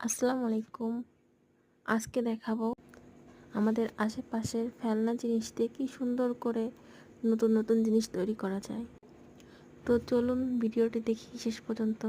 আসসালামু আলাইকুম। আজকে দেখাবো আমাদের আশেপাশের ফেলনা জিনিস দিয়ে কি সুন্দর করে নতুন নতুন জিনিস তৈরি করা যায়। তো চলুন ভিডিওটি দেখি শেষ পর্যন্ত।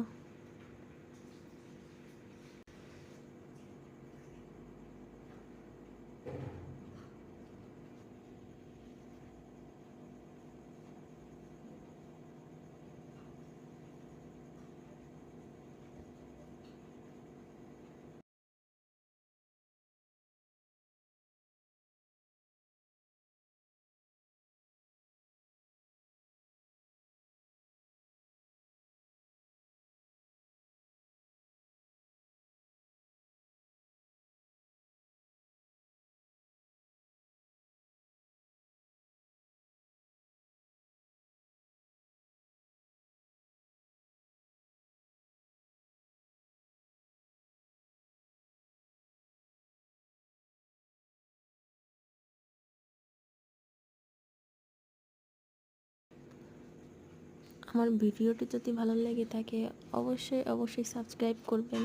আমার ভিডিওটি যদি ভালো লেগে থাকে অবশ্যই অবশ্যই সাবস্ক্রাইব করবেন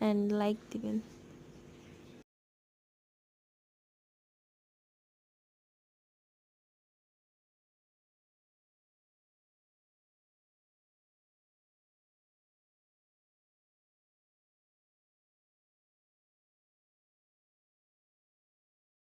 অ্যান্ড লাইক দিবেন।